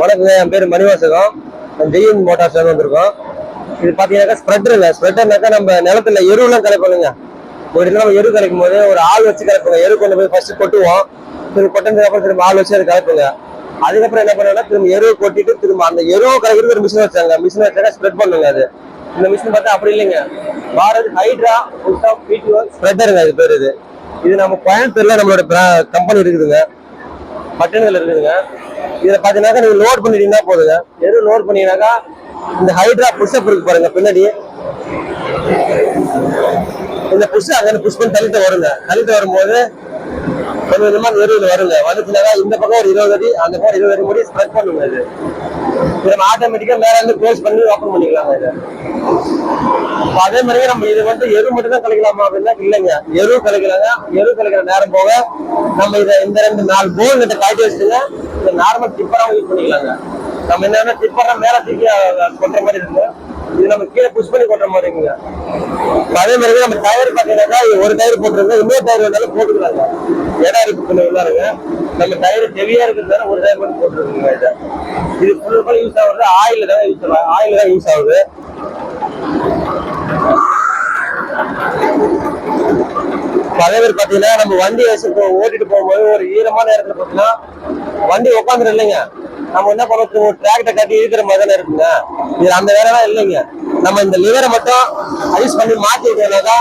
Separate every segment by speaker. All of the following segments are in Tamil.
Speaker 1: வணக்கங்க என் பேர் மணிவாசகம். ஜெயின் மோட்டார்ஸ் வந்திருக்கோம். இது பாத்தீங்கன்னாக்கா ஸ்ப்ரெட்டருங்க ஸ்ப்ரெட்டர்னாக்கா நம்ம நிலத்துல எருவெல்லாம் கலைப்பாங்க ஒரு இடத்துல நம்ம எரு கலைக்கும் போது ஒரு ஆள் வச்சு கலைப்பாங்க எரு கொண்டு போய் ஃபர்ஸ்ட் கொட்டுவோம். திரும்ப கொட்டினதுக்கப்புறம் திரும்ப ஆள் வச்சு அதை கலப்புங்க அதுக்கப்புறம் என்ன பண்ணுவாங்கன்னா திரும்ப எருவை கொட்டிட்டு திரும்ப அந்த எருவை கலைக்கிறது ஒரு மிஷின் வச்சாங்க. மிஷின் வச்சாங்க ஸ்ப்ரெட் பண்ணுங்க அது. இந்த மிஷின் பார்த்தா அப்படி இல்லைங்க. பாரத் ஹைட்ரா புல்டா பிடிஓ ஸ்ப்ரெட்டருங்க இது பேர் இது. இது நம்ம கோயம்புத்தூர்ல நம்மளோட கம்பெனி இருக்குதுங்க. பட்டன்கள் இருக்குதுங்க. இதை பார்த்தீங்கன்னாக்கா நீங்கள் லோட் பண்ணிட்டீங்கன்னா போதுங்க. வெறும் லோட் பண்ணீங்கன்னாக்கா இந்த ஹைட்ரா புஷ்அப் இருக்கு பாருங்க பின்னாடி. இந்த புஷ் அங்கே புஷ் பண்ணி தள்ளிட்டு வருங்க. தள்ளிட்டு வரும்போது கொஞ்சம் கொஞ்சமா நெருவில் வருங்க. வந்துச்சுனாக்கா இந்த பக்கம் ஒரு இருபது அடி அந்த பக்கம் இருபது அடி முடி ஸ்ப்ரெட் பண்ணுங்க இது. இது நம்ம ஆட்டோமேட்டிக்கா மேல இருந்து க்ளோஸ் பண்ணி ஓப்பன் பண்ணிக்கலாங்க இது. அப்ப அதே மாதிரி நம்ம இது வந்து எரு மட்டும் தான் கலைக்கலாமா அப்படின்னா இல்லைங்க. எரு கலைக்கலாங்க. எரு கலைக்கிற நேரம் போக நம்ம இதை இந்த ரெண்டு நாலு போல் கிட்ட காய்ச்சி வச்சுங்க. இந்த நார்மல் டிப்பராக யூஸ் பண்ணிக்கலாங்க. நம்ம என்னன்னா டிப்பரா மேல தூக்கி கொட்டுற மாதிரி இருக்கு. இது நம்ம கீழே புஷ் பண்ணி கொட்டுற மாதிரி இருக்குங்க. அதே மாதிரி நம்ம டயர் பாத்தீங்கன்னாக்கா ஒரு டயர் போட்டுருங்க இன்னொரு டயர் வேணாலும் போட்டுக்கலாங்க. இடம் இருக்கு கொஞ்சம் உள்ளாருங்க நம்ம டயர் ஹெவியா இருக்கிறதால ஒரு டயர் மட்டும் போட்டுருக்குங்க இதை. இது ஃபுல் ஃபுல் யூஸ் ஆகுறது ஆயில் தான் யூஸ் ஆகுது ஆயில் தான் யூஸ் ஆகுது. அதே மாதிரி பாத்தீங்கன்னா நம்ம வண்டி வச்சு போ- ஓட்டிட்டு போகும்போது ஒரு ஈரமான இடத்துல பாத்தீங்கன்னா வண்டி உட்காந்துரு இல்லைங்க. நம்ம என்ன பண்ணுவோம் ஒரு டிராக்டர் கட்டி இருக்கிற மாதிரி தானே இருக்குங்க. இது அந்த வேலைலாம் இல்லைங்க. நம்ம இந்த லிவரை மட்டும் ஐஸ் பண்ணி மாத்தி விட்டோம்னாக்கா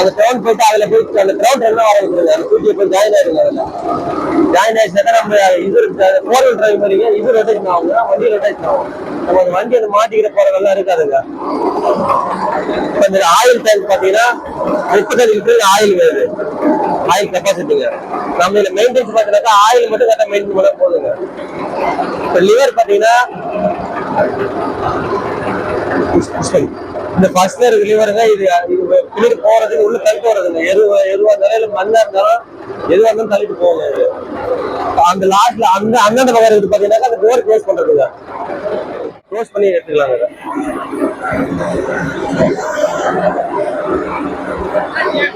Speaker 1: அந்த டவுன் போயிட்டு அதுல போயிட்டு அந்த கிரவுண்ட் என்ன வர வைக்கிறது அந்த கூட்டியை போய் ஜாயின் ஆயிருங்க அதுல. ஜாயின் ஆயிடுச்சுனாக்கா நம்ம இது ஃபோர் வீல் டிரைவ் மாதிரிங்க இது ரொட்டேஷன் ஆகுங்க. வண்டி ரொட்டேஷன் ஆகும். நம்ம அந்த வண்டி அந்த மாட்டிக்கிற போறதெல்லாம் இருக்காதுங்க. இப்ப இந்த ஆயில் டேங்க் பாத்தீங்கன்னா முப்பத்தஞ்சு லிட்டர் ஆயில் வருது ஆயில் கெப்பாசிட்டிங்க நம்ம இதுல மெயின்டெனன்ஸ் பாத்தீங்கன்னா ஆயில் மட்டும் கரெக்டா மெயின்டைன் பண்ண போதுங்க. இப்ப லிவர் பாத்தீங்கன்னா இந்த ஃபர்ஸ்ட்ல இருக்க இது இது பின்னாடி போறதுக்கு உள்ள தள்ளிட்டு வர்றதுங்க. எது எதுவா இருந்தாலும் இல்லை மண்ணா இருந்தாலும் எதுவா இருந்தாலும் தள்ளிட்டு போகுங்க இது. அந்த லாஸ்ட்ல அந்த அந்தந்த பக்கம் இருக்குது பாத்தீங்கன்னா அந்த டோர் க்ளோஸ் பண்றதுங்க. க்ளோஸ் பண்ணி எடுத்துக்கலாங்க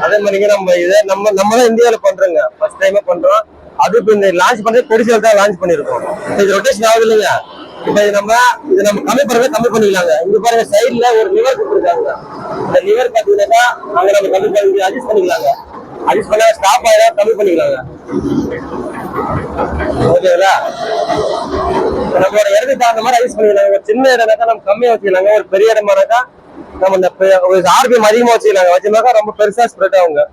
Speaker 1: அதே மாதிரிங்க நம்ம இதை நம்ம நம்ம தான் இந்தியாவில் பண்றோங்க. ஃபர்ஸ்ட் டைமே பண்றோம். அது இப்போ இந்த லான்ச் பண்றது கொடிசியில் தான் லான்ச் பண்ணிருக்கோம் இது ரொட்டேஷன் ஆகுது இல்லைங்க. இப்போ இது நம்ம இது நம்ம கம்மி பண்றது கம்மி பண்ணிக்கலாங்க. இங்க பாருங்க சைடுல ஒரு லிவர் கொடுத்துருக்காங்க. இந்த லிவர் பாத்தீங்கன்னா அங்க நம்ம கம்மி பண்ணி அட்ஜஸ்ட் பண்ணிக்கலாங்க. அட்ஜஸ்ட் பண்ணா ஸ்டாப் ஆயிடும் கம்மி பண்ணிக்கலாங்க. ஓகேங்களா? நம்மளோட இடத்துக்கு தகுந்த மாதிரி அட்ஜஸ்ட் பண்ணிக்கலாங்க. ஒரு சின்ன இடம்னாக்கா நம்ம கம்மியா வச்சுக்கலாங்க. ஒரு பெரிய இடமானாக்கா நம்ம இந்த ஆர்பிஎம் அதிகமா வச்சுக்கலாங்க. வச்சோம்னாக்கா ரொம்ப பெருசா ஸ்ப்ரெட் ஆகுங்க.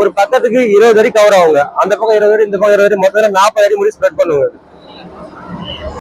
Speaker 1: ஒரு பக்கத்துக்கு இருபது அடி கவர் ஆகுங்க. அந்த பக்கம் இருபது அடி இந்த பக்கம் இருபது அடி மொத்தம் நாற்பது அடி முடி ஸ்ப்ரெட் பண்ணுவாங்க